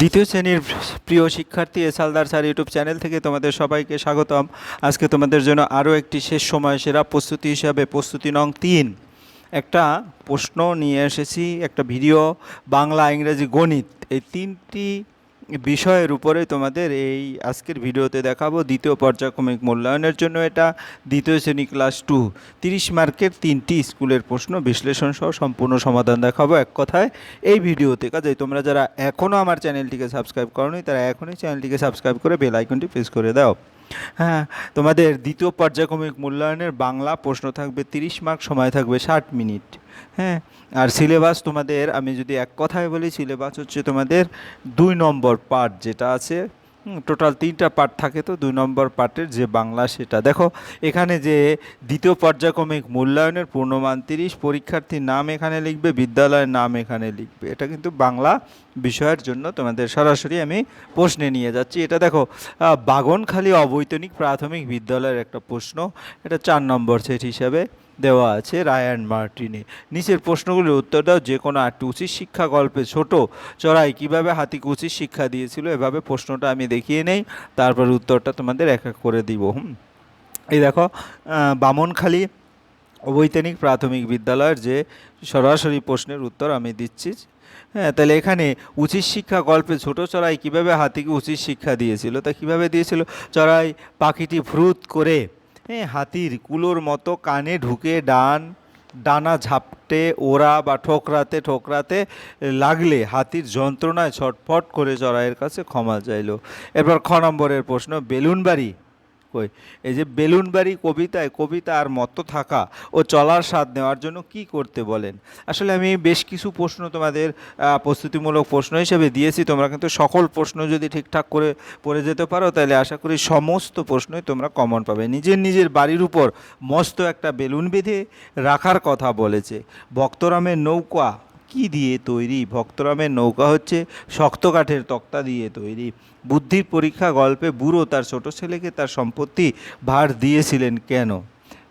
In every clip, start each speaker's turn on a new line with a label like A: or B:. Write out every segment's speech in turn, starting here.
A: দ্বিতীয় শ্রেণির প্রিয় শিক্ষার্থী এসালদার স্যার ইউটিউব চ্যানেল থেকে তোমাদের সবাইকে স্বাগতম। আজকে তোমাদের জন্য আরও একটি শেষ সময় সেরা প্রস্তুতি হিসাবে প্রস্তুতি নং তিন। একটা প্রশ্ন নিয়ে এসেছি, একটা ভিডিও, বাংলা, ইংরেজি, গণিত। এই তিনটি বিষয়ের উপরে তোমাদের এই আজকের ভিডিওতে দেখাবো। দ্বিতীয় পর্যায়ক্রমিক মূল্যায়নের জন্য এটা। দ্বিতীয় শ্রেণি ক্লাস টু। তিরিশ মার্কের তিনটি স্কুলের প্রশ্ন বিশ্লেষণ সহ সম্পূর্ণ সমাধান দেখাবো এক কথায়। এই ভিডিওতে কাজে তোমরা যারা এখনও আমার চ্যানেলটিকে সাবস্ক্রাইব করনি, তারা এখনই চ্যানেলটিকে সাবস্ক্রাইব করে বেল আইকনটি প্রেস করে দাও। হ্যাঁ তোমাদের দ্বিতীয় পর্যায়ক্রমিক মূল্যায়নের বাংলা প্রশ্ন থাকবে তিরিশ মার্ক, সময় থাকবে ষাট মিনিট। হ্যাঁ আর সিলেবাস তোমাদের, আমি যদি এক কথায় বলি, সিলেবাস হচ্ছে তোমাদের দুই নম্বর পার্ট যেটা আছে টোটাল তিনটা পার্ট থাকে তো, দুই নম্বর পার্টের যে বাংলা সেটা। দেখো, এখানে যে দ্বিতীয় পর্যায়ক্রমিক মূল্যায়নের পূর্ণমান তিরিশ, পরীক্ষার্থীর নাম এখানে লিখবে, বিদ্যালয়ের নাম এখানে লিখবে। এটা কিন্তু বাংলা বিষয়ের জন্য তোমাদের সরাসরি আমি প্রশ্নে নিয়ে যাচ্ছি। এটা দেখো বাগনখালী অবৈতনিক প্রাথমিক বিদ্যালয়ের একটা প্রশ্ন, এটা চার নম্বর সেট হিসাবে। দেওয়া আছে রায়ান মার্টিনে। নিচের প্রশ্নগুলির উত্তর দাও, যে কোনো আটটি উচিত শিক্ষা গল্পে ছোট। চড়াই কীভাবে হাতিকে উচিত শিক্ষা দিয়েছিল, এভাবে প্রশ্নটা আমি দেখিয়ে নেই। তারপর উত্তরটা তোমাদের এক এক করে দিব, হুম? এই দেখো বামনখালী অবৈতনিক প্রাথমিক বিদ্যালয়ের যে সরাসরি প্রশ্নের উত্তর আমি দিচ্ছি। হ্যাঁ তাহলে এখানে উচিত শিক্ষা গল্পে ছোট, চড়াই কীভাবে হাতিকে উচিত শিক্ষা দিয়েছিল, তা কীভাবে দিয়েছিল? চড়াই পাখিটি ভ্রুত করে হাতির কুলোর মতো কানে ঢুকে ডান, ডানা ঝাপটে, ওরা বা ঠোকরাতে ঠোকরাতে লাগলে হাতির যন্ত্রণায় ছটফট করে চড়াইয়ের কাছে ক্ষমা চাইল। এরপর খ নম্বরের প্রশ্ন, বেলুনবাড়ি কই? এই যে বেলুনবাড়ি কবিতায়, কবিতা আর মতো থাকা ও চলার স্বাদ নেওয়ার জন্য কি করতে বলেন? আসলে আমি বেশ কিছু প্রশ্ন তোমাদের প্রস্তুতিমূলক প্রশ্ন হিসেবে দিয়েছি। তোমরা কিন্তু সকল প্রশ্ন যদি ঠিকঠাক করে পড়ে যেতে পারো, তাহলে আশা করি সমস্ত প্রশ্নই তোমরা কমন পাবে। নিজের নিজের বাড়ির উপর মস্ত একটা বেলুন বেঁধে রাখার কথা বলেছে। ভক্তরামের নৌকা কি দিয়ে তৈরি? ভক্তরামের নৌকা হচ্ছে শক্ত কাঠের তক্তা দিয়ে তৈরি। বুদ্ধির পরীক্ষা গল্পে বুড়ো তার ছোট ছেলেকে তার সম্পত্তি ভার দিয়েছিলেন কেন?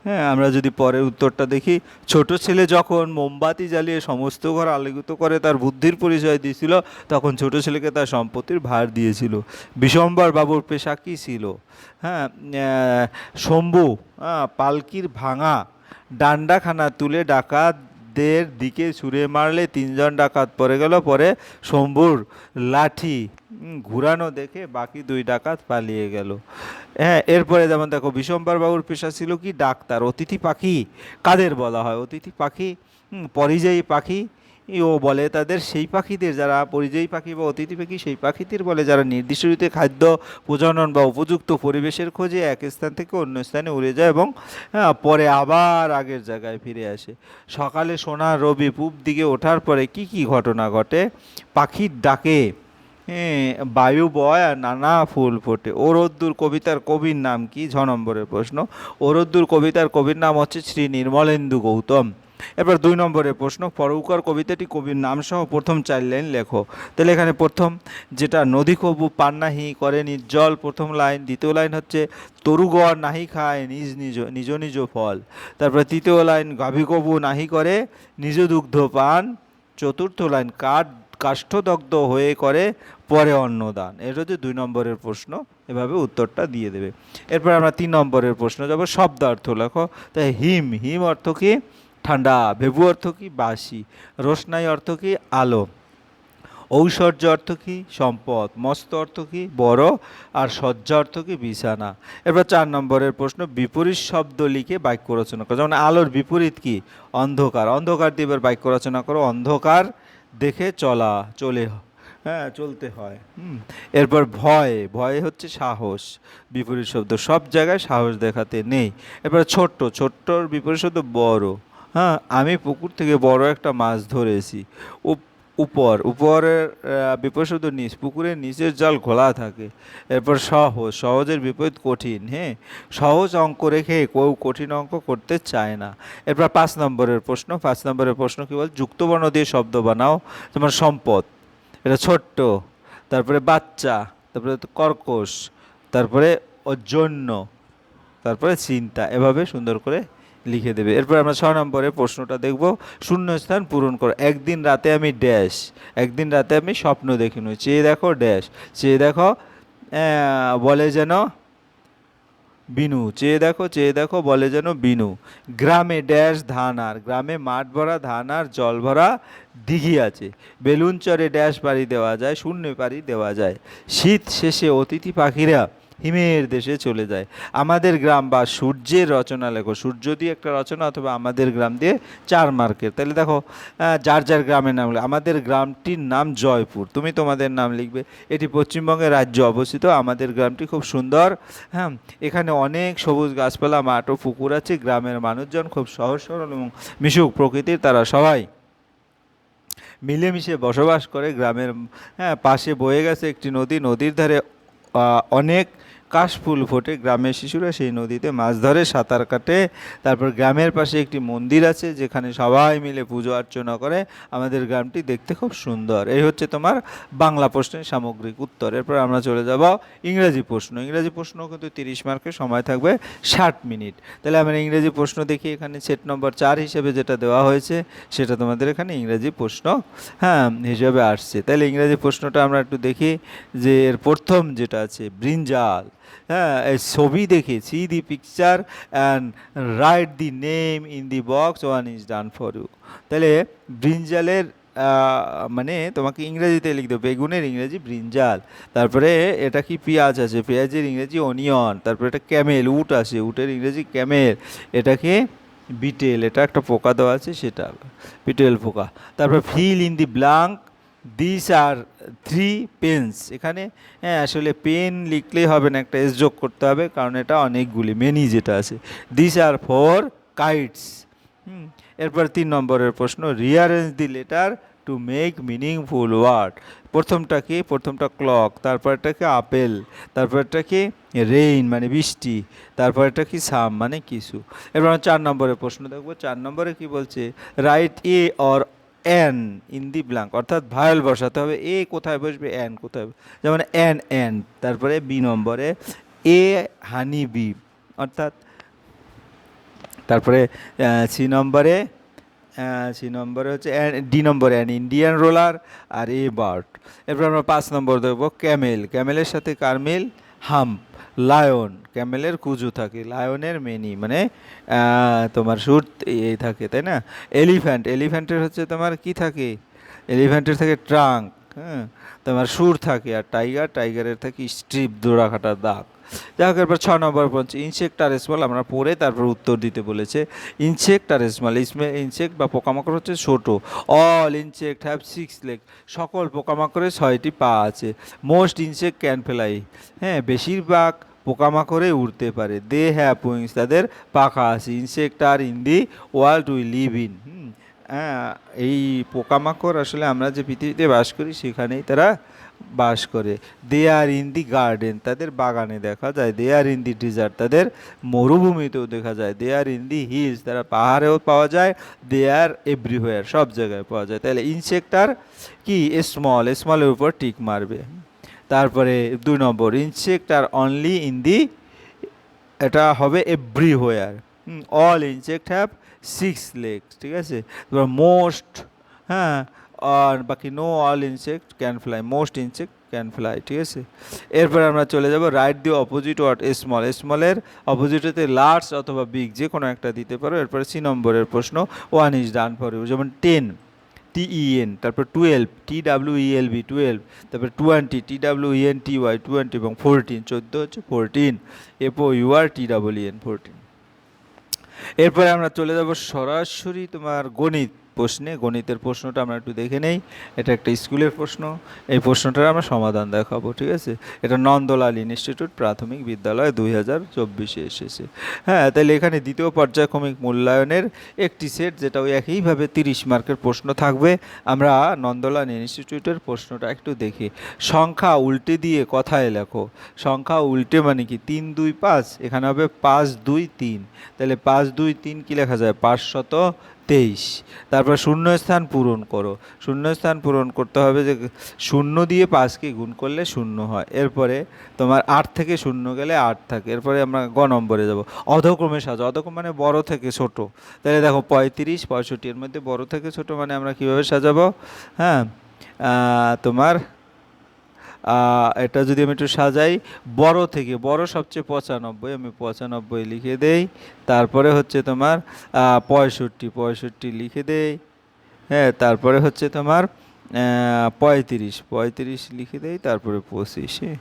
A: হ্যাঁ আমরা যদি পরের উত্তরটা দেখি, ছোট ছেলে যখন মোমবাতি জ্বালিয়ে সমস্ত ঘর আলোকিত করে তার বুদ্ধির পরিচয় দিয়েছিল, তখন ছোট ছেলেকে তার সম্পত্তির ভার দিয়েছিল। বিশম্বর বাবুর পেশা কী ছিল? হ্যাঁ শম্ভু পালকির ভাঙা, ডান্ডাখানা তুলে ডাকাতদের দিকে ছুঁড়ে মারলে তিনজন ডাকাত পড়ে গেল। পরে শম্ভুর লাঠি ঘুরানো দেখে বাকি দুই ডাকাত পালিয়ে গেল। হ্যাঁ এরপরে যেমন দেখো বিশম্বর বাবুর পেশা ছিল কি? ডাক্তার, অতিথি পাখি, কাদের বলা হয়? অতিথি পাখি পরিযায়ী পাখি ও বলে তাদের সেই পাখিদের যারা পরিযায়ী পাখি বা অতিথি পাখি সেই পাখিদের বলে যারা নির্দিষ্ট ঋতুতে খাদ্য প্রজনন বা উপযুক্ত পরিবেশের খোঁজে এক স্থান থেকে অন্য স্থানে উড়ে যায় এবং হ্যাঁ, পরে আবার আগের জায়গায় ফিরে আসে। সকালে সোনার রবি পূব দিকে ওঠার পরে কি কি ঘটনা ঘটে? পাখির ডাকে হ্যাঁ, বায়ু বয় আর নানা ফুল ফোটে। ওরদ্দুর কবিতার কবির নাম কি? ছ নম্বরের প্রশ্ন। ও রোদ্দুর কবিতার কবির নাম হচ্ছে শ্রী নির্মলেন্দু গৌতম। এবার দুই নম্বরের প্রশ্ন পরৌকর কবিতাটি কবির নাম সহ প্রথম চার লাইন লেখো। তাহলে এখানে প্রথম, যেটা নদী কবু পান্নাহি করে নির্জল প্রথম লাইন, দ্বিতীয় লাইন হচ্ছে তরুগড় নাহি খায় নিজ নিজ নিজ নিজ ফল। তারপরে তৃতীয় লাইন, গাভী কবু নাহি করে নিজ দুগ্ধ পান। চতুর্থ লাইন, কাঠ কাষ্ঠদগ্ধ হয়ে করে পরে অন্নদান। এটা হচ্ছে দুই নম্বরের প্রশ্ন, এভাবে উত্তরটা দিয়ে দেবে। এরপর আমরা তিন নম্বরের প্রশ্ন যাব, শব্দার্থ লেখো। তাই হিম হিম অর্থ কি? ঠান্ডা ভেবু অর্থ কি? বাসি। রোশনাই অর্থ কি? আলো। ঔশ্বর্য অর্থ কি? সম্পদ। মস্ত অর্থ কি? বড়। আর সজ্জা অর্থ কি? বিছানা। এবার চার নম্বরের প্রশ্ন, বিপরীত শব্দ লিখে বাক্য রচনা করো। যেমন আলোর বিপরীত কি? অন্ধকার। অন্ধকার দিয়ে এবার বাক্য রচনা করো। অন্ধকার দেখে চলা, চলে হ্যাঁ চলতে হয়। এরপর ভয়। ভয় হচ্ছে সাহস। বিপরীত শব্দ সব জায়গায় সাহস দেখাতে নেই। এরপর ছোট্ট। ছোট্টর বিপরীত শব্দ বড়। হ্যাঁ আমি পুকুর থেকে বড় একটা মাছ ধরেছি। উপ- উপর, উপরের বিপরীত নিচ, পুকুরের নিচের জল ঘোলা থাকে। এরপর সহজ, সহজের বিপরীত কঠিন হ্যাঁ? সহজ অঙ্ক রেখে কেউ কঠিন অঙ্ক করতে চায় না। এরপর পাঁচ নম্বরের প্রশ্ন, পাঁচ নম্বরের প্রশ্ন কী বল? যুক্তবর্ণ দিয়ে শব্দ বানাও তোমার সম্পদ। এটা ছোট্ট, তারপরে বাচ্চা, তারপরে কর্কশ, তারপরে জন্য তারপরে চিন্তা, এভাবে সুন্দর করে লিখে দেবে। এরপর আমরা ছ নম্বরে প্রশ্নটা দেখব। শূন্যস্থান পূরণ করো। একদিন রাতে আমি ড্যাশ। একদিন রাতে আমি স্বপ্ন দেখিনু। চেয়ে দেখো ড্যাশ। চেয়ে দেখো বলে যেন বিনু। চেয়ে দেখো চেয়ে দেখো, বলে যেন বিনু। গ্রামে ড্যাশ ধান আর, গ্রামে মাঠ ভরা ধান আর, জল ভরা দিঘি আছে। বেলুন চরে ড্যাশ পাড়ি দেওয়া যায়, শূন্য পাড়ি দেওয়া যায়। শীত শেষে অতিথি পাখিরা হিমের দেশে চলে যায়। আমাদের গ্রাম বা সূর্যের রচনা লেখো। সূর্য দিয়ে একটা রচনা অথবা আমাদের গ্রাম দিয়ে চার মার্কের। তাহলে দেখো যার যার গ্রামের নাম আমাদের গ্রামটির নাম জয়পুর। তুমি তোমাদের নাম লিখবে। এটি পশ্চিমবঙ্গের রাজ্য অবস্থিত। আমাদের গ্রামটি খুব সুন্দর। হ্যাঁ এখানে অনেক সবুজ গাছপালা, মাঠ ও পুকুর আছে। গ্রামের মানুষজন খুব সহজ, সরল এবং মিশুক প্রকৃতির তারা সবাই মিলেমিশে বসবাস করে। গ্রামের হ্যাঁ পাশে বয়ে গেছে একটি নদী। নদীর ধারে অনেক কাশফুল ফোটে, গ্রামের শিশুরা সেই নদীতে মাছ ধরে, সাঁতার কাটে। তারপর গ্রামের পাশে একটি মন্দির আছে, যেখানে সবাই মিলে পুজো অর্চনা করে। আমাদের গ্রামটি দেখতে খুব সুন্দর। এই হচ্ছে তোমার বাংলা প্রশ্নের সামগ্রিক উত্তর। এরপর আমরা চলে যাব ইংরেজি প্রশ্ন। ইংরেজি প্রশ্ন কিন্তু তিরিশ মার্কের সময় থাকবে ষাট মিনিট। তাহলে আমরা ইংরেজি প্রশ্ন দেখি, এখানে সেট নম্বর চার হিসেবে যেটা দেওয়া হয়েছে, সেটা তোমাদের এখানে ইংরেজি প্রশ্ন হ্যাঁ হিসেবে আসছে। তাহলে ইংরেজি প্রশ্নটা আমরা একটু দেখি, যে এর প্রথম যেটা আছে, ব্রিঞ্জাল। হ্যাঁ ছবি দেখে see the picture and write the name in the box one is done for you তাহলে ব্রিঞ্জালের মানে তোমাকে ইংরেজিতে লিখতে বেগুনের ইংরেজি ব্রিঞ্জাল তারপরে এটা কি পেঁয়াজ আছে? পেঁয়াজের ইংরেজি অনিয়ন তারপরে এটা ক্যামেল উট আছে, উটের ইংরেজি ক্যামেল এটাকে বিটেল এটা একটা পোকা দেওয়া আছে, সেটা বিটেল পোকা। তারপর fill in the blank this are three pens এখানে হ্যাঁ আসলে পেন লিখলেই হবে না, একটা এস যোগ করতে হবে, কারণ এটা অনেকগুলি মেনি যেটা আছে। দিস আর ফোর কাইটস হুম, এরপর তিন নম্বরের প্রশ্ন rearrange the letter to make meaningful word প্রথমটা কি? প্রথমটা ক্লক তারপরটা কি? আপেল, তারপরটা কি? রেইন মানে বৃষ্টি, তারপরটা কি? সাম মানে কিছু। এরপর চার নম্বরের প্রশ্ন দেখব। চার নম্বরে কি বলছে? Write a or an in the blank অর্থাৎ ভায়োল বসাতে হবে। এ কোথায় বসবে? অ্যান কোথায়? যেমন অ্যান অ্যান তারপরে বি নম্বরে এ হানি বি অর্থাৎ তারপরে সি নম্বরে সি নম্বরে হচ্ছে ডি নম্বরে অ্যান ইন্ডিয়ান রোলার আর এ বার্ড এরপর আমরা পাঁচ নম্বর দেখব ক্যামেল ক্যামেলের সাথে কারমেল হাম্প, লায়ন, ক্যামেলের কুজু থাকে, লায়নের মেনি মানে তোমার সুর এ থাকে, তাই না? এলিফ্যান্ট, এলিফ্যান্টের হচ্ছে তোমার কি থাকে? এলিফ্যান্টের থাকে ট্রাঙ্ক হ্যাঁ? তোমার সুর থাকে আর টাইগার, টাইগারের থাকে স্ট্রিপ দোড়া কাটার দাগ। যাই হোক, এরপর ছ নম্বর পঞ্চ ইনসেক্ট আর স্মল আমরা পড়ে তারপর উত্তর দিতে বলেছে। ইনসেক্ট আর স্মল ইনসেক্ট বা পোকামাকড় হচ্ছে ছোট। All insect have six leg সকল পোকামাকড়ের ছয়টি পা আছে। মোস্ট ইনসেক্ট ক্যান ফ্লাই হ্যাঁ বেশিরভাগ পোকামাকড়ে উড়তে পারে। দে হ্যাভ উইংস তাদের পাখা আছে। Insect are in the world we live in হ্যাঁ এই পোকামাকড় আসলে আমরা যে পৃথিবীতে বাস করি, সেখানেই তারা বাস করে। দে আর ইন দি গার্ডেন তাদের বাগানে দেখা যায়। দে আর ইন দি ডিজার্ট তাদের মরুভূমিতেও দেখা যায়। দে আর ইন দি হিলস তারা পাহাড়েও পাওয়া যায়। দে আর এভরিহোয়ার সব জায়গায় পাওয়া যায়। তাহলে ইনসেক্টার কি? স্মল স্মলের উপর টিক মারবে। তারপরে দুই নম্বর insect are only in the এটা হবে everywhere all insect have six legs ঠিক আছে? তারপর মোস্ট হ্যাঁ আর বাকি no all insect can fly most insect can fly ঠিক আছে? এরপরে আমরা চলে যাব right the opposite what small স্মলের অপোজিটেতে লার্জ অথবা বিগ যে কোনো একটা দিতে পারো। এরপরে সি নম্বরের প্রশ্ন one is done for you যেমন টেন টিইএন তারপর twelve T W E L V twelve তারপর twenty T W E N T Y twenty এবং ফোরটিন চোদ্দ হচ্ছে fourteen F O U R T W E N fourteen এরপরে আমরা চলে যাব সরাসরি তোমার গণিত প্রশ্নে, গণিতের প্রশ্নটা আমরা একটু দেখে নেই। এটা একটা স্কুলের প্রশ্ন। এই প্রশ্নটার আমরা সমাধান দেখাবো, ঠিক আছে? এটা নন্দলাল ইনস্টিটিউট প্রাথমিক বিদ্যালয় দুই হাজার চব্বিশে এসেছে। হ্যাঁ তাহলে এখানে দ্বিতীয় পর্যায়ক্রমিক মূল্যায়নের একটি সেট, যেটা ওই একইভাবে তিরিশ মার্কের প্রশ্ন থাকবে। আমরা নন্দলাল ইনস্টিটিউটের প্রশ্নটা একটু দেখি। সংখ্যা উল্টে দিয়ে কথায় লেখো। সংখ্যা উল্টে মানে কি? তিন, দুই, পাঁচ। এখানে হবে পাঁচ, দুই, তিন। তাহলে পাঁচ, দুই, তিন কি লেখা যায়? পাঁচশত তেইশ। তারপর শূন্যস্থান পূরণ করো। শূন্যস্থান পূরণ করতে হবে যে শূন্য দিয়ে পাঁচকে গুণ করলে শূন্য হয়। এরপরে তোমার আট থেকে শূন্য গেলে আট থাকে। এরপরে আমরা গ নম্বরে যাব। অধক্রমে সাজো। অধক্রম মানে বড় থেকে ছোট। তাহলে দেখো পঁয়ত্রিশ, পঁয়ষট্টি এর মধ্যে বড় থেকে ছোট মানে আমরা কীভাবে সাজাবো? হ্যাঁ তোমার এটা যদি আমি একটু সাজাই, বড় থেকে, বড় সবচেয়ে পঁচানব্বই, আমি পঁচানব্বই লিখে দেই। তারপরে হচ্ছে তোমার পঁয়ষট্টি পঁয়ষট্টি লিখে দেই। হ্যাঁ তারপরে হচ্ছে তোমার পঁয়ত্রিশ পঁয়ত্রিশ লিখে দেই, তারপরে পঁচিশ হ্যাঁ?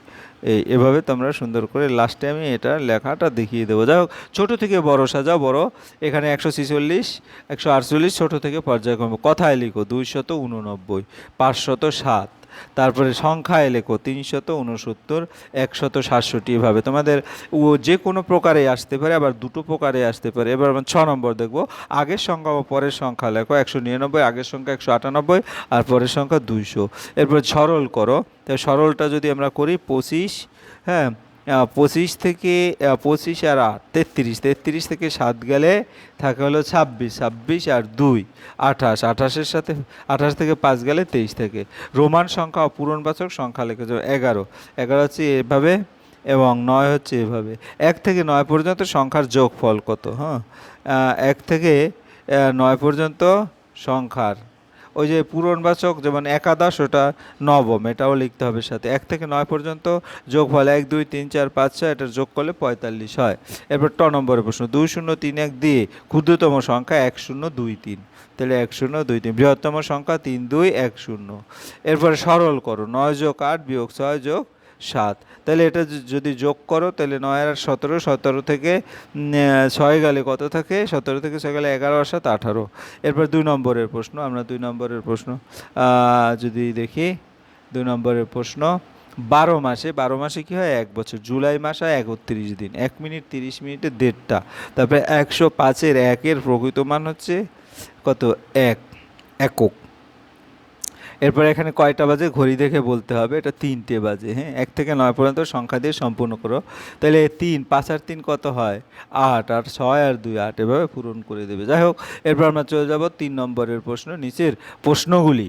A: এই, এভাবে তোমরা সুন্দর করে লাস্টে আমি এটা লেখাটা দেখিয়ে দেবো। যাই হোক, ছোটো থেকে বড় সাজাও, বড়। এখানে একশো ছিচল্লিশ, একশো আটচল্লিশ, ছোটো থেকে পর্যায়ক্রমে কথায় লিখো, দুইশত উননব্বই, পাঁচশত সাত। তারপরে সংখ্যায় লেখো তিনশত উনসত্তর একশত সাতষট্টি এভাবে। তোমাদের ও যে কোনো প্রকারে আসতে পারে, আবার দুটো প্রকারে আসতে পারে। এবার আমরা ছ নম্বর দেখব। আগের সংখ্যা বা পরের সংখ্যা লেখো। একশো নিরানব্বই, আগের সংখ্যা একশো আটানব্বই আর পরের সংখ্যা দুইশো। এরপর সরল করো। তাই সরলটা যদি আমরা করি, পঁচিশ হ্যাঁ পঁচিশ থেকে পঁচিশ আর আট, তেত্রিশ তেত্রিশ থেকে সাত গেলে থাকে হলো ছাব্বিশ ছাব্বিশ আর দুই, আঠাশ, আঠাশের সাথে, আঠাশ থেকে পাঁচ গেলে তেইশ থেকে। রোমান সংখ্যা ও পূরণবাচক সংখ্যা লিখে এগারো। এগারো হচ্ছে এভাবে এবং নয় হচ্ছে এভাবে। এক থেকে নয় পর্যন্ত সংখ্যার যোগফল কত হ্যাঁ? এক থেকে নয় পর্যন্ত সংখ্যার ওই যে পূরণবাচক যেমন একাদশ, ওটা নবম, এটাও লিখতে হবে সাথে। এক থেকে নয় পর্যন্ত যোগ যোগফল এক, দুই, তিন, চার, পাঁচ, ছয় এটা যোগ করলে পঁয়তাল্লিশ হয়। এরপর ট নম্বরের প্রশ্ন, দুই, শূন্য, তিন, এক দিয়ে ক্ষুদ্রতম সংখ্যা এক, শূন্য, দুই, তিন। তাহলে এক, শূন্য, দুই, তিন। বৃহত্তম সংখ্যা তিন, দুই, এক, শূন্য। এরপরে সরল করো নয় যোগ আট বিয়োগ ছয় যোগ সাত। তাহলে এটা যদি যোগ করো, তাহলে নয় আর সতেরো সতেরো থেকে ছয় গেলে কত থাকে? সতেরো থেকে ছয় গেলে এগারো আর সাত আঠারো। এরপর দুই নম্বরের প্রশ্ন, আমরা দুই নম্বরের প্রশ্ন যদি দেখি, দুই নম্বরের প্রশ্ন, বারো মাসে বারো মাসে কি হয়? এক বছর। জুলাই মাস হয় একত্রিশ দিন। এক মিনিট তিরিশ মিনিটে দেড়টা। তারপরে একশো পাঁচের একের প্রকৃত মান হচ্ছে কত? এক। একক। এরপর এখানে কয়টা বাজে ঘড়ি দেখে বলতে হবে, এটা তিনটে বাজে হ্যাঁ? এক থেকে নয় পর্যন্ত সংখ্যা দিয়ে সম্পূর্ণ করো। তাহলে তিন, পাঁচ আর তিন কত হয়? আট আর ছয় আর দুই, আট, এভাবে পূরণ করে দেবে। যাই হোক, এরপর আমরা চলে যাব তিন নম্বরের প্রশ্ন, নিচের প্রশ্নগুলি।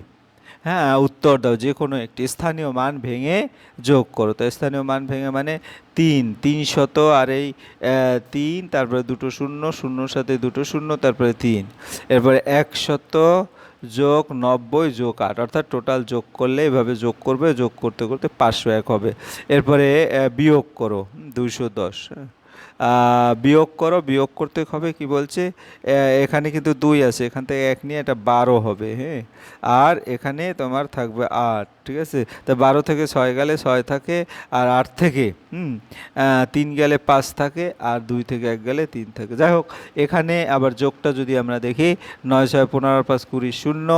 A: হ্যাঁ উত্তর দাও, যে কোনো একটি স্থানীয় মান ভেঙে যোগ করো। তো স্থানীয় মান ভেঙে মানে তিন তিন শত আর এই তিন, তারপরে দুটো শূন্য, শূন্যর সাথে দুটো শূন্য, তারপরে তিন। এরপরে একশত যোগ নব্বই, যোগ আট, অর্থাৎ টোটাল যোগ করলে এভাবে যোগ করবে, যোগ করতে করতে পাঁচশো এক হবে। এরপরে বিয়োগ করো দুশো দশ। বিয়োগ করো, বিয়োগ করতে হবে কি বলছে? এখানে কিন্তু দুই আছে, এখান থেকে এক নিয়ে এটা বারো হবে হ্যাঁ? আর এখানে তোমার থাকবে আট, ঠিক আছে? তা বারো থেকে ছয় গেলে ছয় থাকে, আর আট থেকে, হুম? তিন গেলে পাঁচ থাকে, আর দুই থেকে এক গেলে তিন থাকে। যাই হোক, এখানে আবার যোগটা যদি আমরা দেখি, নয় ছয় পনেরো পাঁচ কুড়ি শূন্য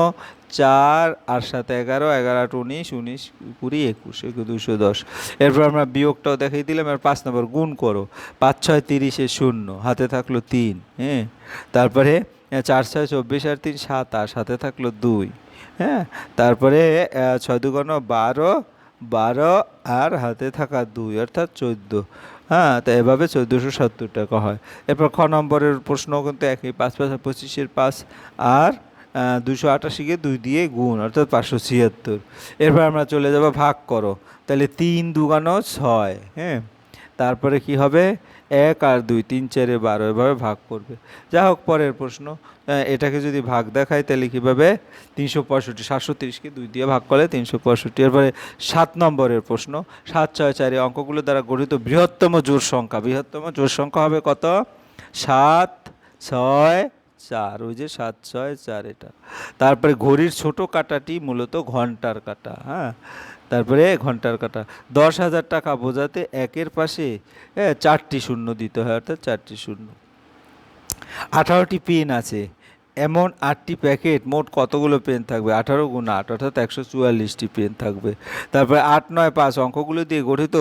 A: চার, আর সাথে এগারো এগারো আট, উনিশ উনিশ, কুড়ি, একুশ দুশো দশ। এরপর আমরা বিয়োগটাও দেখিয়ে দিলাম, আর পাঁচ নম্বর গুণ করো। পাঁচ, ছয়, তিরিশে শূন্য, হাতে থাকল তিন হ্যাঁ? তারপরে চার, ছয়, চব্বিশ, আর তিন, সাত সাতাশ হাতে থাকল দুই হ্যাঁ? তারপরে ছয় দুগুণ বারো বারো, আর হাতে থাকা দুই, অর্থাৎ চোদ্দ হ্যাঁ? তো এভাবে চোদ্দোশো সত্তর টাকা হয়। এরপর খ নম্বরের প্রশ্ন কিন্তু একই, পাঁচ পাঁচ পঁচিশের পাঁচ, আর দুশো আটাশিকে দুই দিয়ে গুণ, অর্থাৎ পাঁচশো ছিয়াত্তর। এরপর আমরা চলে যাব ভাগ করো। তাহলে তিন দুগানো ছয় হ্যাঁ? তারপরে কি হবে? এক আর দুই, তিন চারে বারো, এভাবে ভাগ করবে। যা হোক, পরের প্রশ্ন। এটাকে যদি ভাগ দেখায় তাহলে কীভাবে? তিনশো পঁয়ষট্টি, সাতশো তিরিশকে দুই দিয়ে ভাগ করলে তিনশো পঁয়ষট্টি। এরপরে সাত নম্বরের প্রশ্ন। সাত ছয় চারি অঙ্কগুলো দ্বারা গঠিত বৃহত্তম জোর সংখ্যা। বৃহত্তম জোর সংখ্যা হবে কত? সাত, ছয় চার, ওই যে সাত, ছয়, চার এটা। তারপরে ঘড়ির ছোট কাটাটি মূলত ঘণ্টার কাটা হ্যাঁ? তারপরে ঘণ্টার কাটা। দশ হাজার টাকা বোঝাতে একের পাশে হ্যাঁ চারটি শূন্য দিতে হয়, অর্থাৎ চারটি শূন্য। আঠারোটি পিন আছে। এমন আটটি প্যাকেট মোট কতগুলো পেন থাকবে? আঠারো গুণ আট, অর্থাৎ একশো চুয়াল্লিশটি পেন থাকবে। তারপরে আট নয় পাঁচ অঙ্কগুলো দিয়ে গঠিত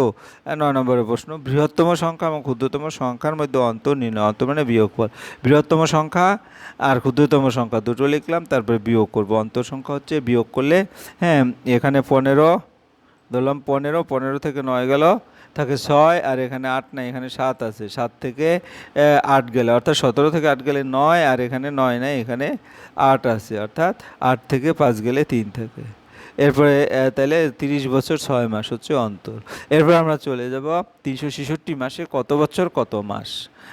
A: নয় নম্বরের প্রশ্ন, বৃহত্তম সংখ্যা এবং ক্ষুদ্রতম সংখ্যার মধ্যে অন্তর নির্ণয় অন্তর মানে বিয়োগফল। বৃহত্তম সংখ্যা আর ক্ষুদ্রতম সংখ্যা দুটো লিখলাম, তারপরে বিয়োগ করব। অন্তর সংখ্যা হচ্ছে বিয়োগ করলে হ্যাঁ এখানে পনেরো, ধরলাম পনেরো পনেরো থেকে নয় গেল থাকে ছয় আর এখানে আট নাই, এখানে সাত আছে। সাত থেকে আট গেলে, অর্থাৎ সতেরো থেকে আট গেলে নয় আর এখানে নয় নাই, এখানে আট আছে, অর্থাৎ আট থেকে পাঁচ গেলে তিন থাকে। এরপরে তাহলে তিরিশ বছর ছয় মাস হচ্ছে অন্তর। এরপর আমরা চলে যাব তিনশো ছেষট্টি মাসে কত বছর, কত মাস?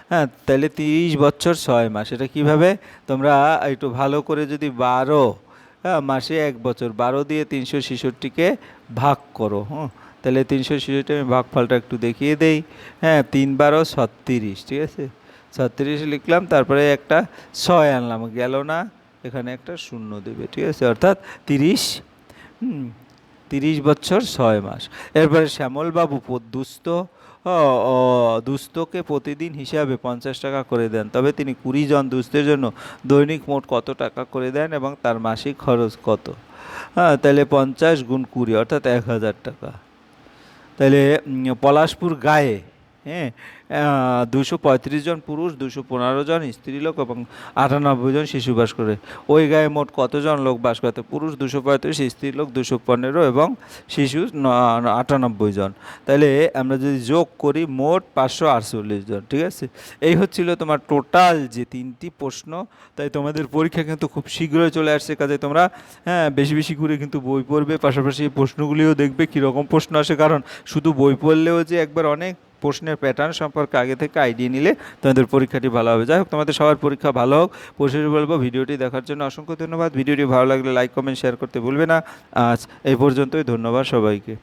A: হ্যাঁ তাহলে তিরিশ বছর ছয় মাস, এটা কীভাবে? তোমরা একটু ভালো করে যদি বারো হ্যাঁ মাসে এক বছর, বারো দিয়ে তিনশো ছেষট্টিকে ভাগ করো হ্যাঁ তাহলে তিনশো ছেষট্টি আমি ভাগফলটা একটু দেখিয়ে দেই। হ্যাঁ তিন বারো ছত্রিশ, ঠিক আছে? ছত্রিশ লিখলাম, তারপরে একটা ছয় আনলাম, গেল না, এখানে একটা শূন্য দেবে, ঠিক আছে? অর্থাৎ তিরিশ তিরিশ বছর ছয় মাস। এরপরে শ্যামলবাবু দুস্থ দুস্থকে প্রতিদিন হিসাবে পঞ্চাশ টাকা করে দেন, তবে তিনি কুড়ি জন দুস্থের জন্য দৈনিক মোট কত টাকা করে দেন এবং তার মাসিক খরচ কত? হ্যাঁ তাহলে পঞ্চাশ গুণ কুড়ি, অর্থাৎ এক হাজার টাকা। তাহলে পলাশপুর গায়ে হ্যাঁ দুশো পঁয়ত্রিশ জন পুরুষ, দুশো পনেরো জন স্ত্রীলোক এবং আটানব্বই জন শিশু বাস করে। ওই গায়ে মোট কতজন লোক বাস করতে পুরুষ দুশো পঁয়ত্রিশ স্ত্রীলোক দুশো পনেরো এবং শিশু আটানব্বই জন। তাহলে আমরা যদি যোগ করি মোট পাঁচশো আটচল্লিশ জন, ঠিক আছে? এই হচ্ছিল তোমার টোটাল যে তিনটি প্রশ্ন। তাই তোমাদের পরীক্ষা কিন্তু খুব শীঘ্রই চলে আসছে। কাজে তোমরা হ্যাঁ বেশি বেশি করে কিন্তু বই পড়বে। পাশাপাশি এই প্রশ্নগুলিও দেখবে কীরকম প্রশ্ন আসে। কারণ শুধু বই পড়লেও যে একবার অনেক প্রশ্নের প্যাটার্ন সম্পর্কে আগে থেকে আইডিয়া নিলে তোমাদের পরীক্ষাটি ভালো হবে। যাই হোক, তোমাদের সবার পরীক্ষা ভালো হোক। পরিশেষে বলব, ভিডিওটি দেখার জন্য অসংখ্য ধন্যবাদ। ভিডিওটি ভালো লাগলে লাইক কমেন্ট শেয়ার করতে ভুলবে না। আজ এই পর্যন্তই। ধন্যবাদ সবাইকে।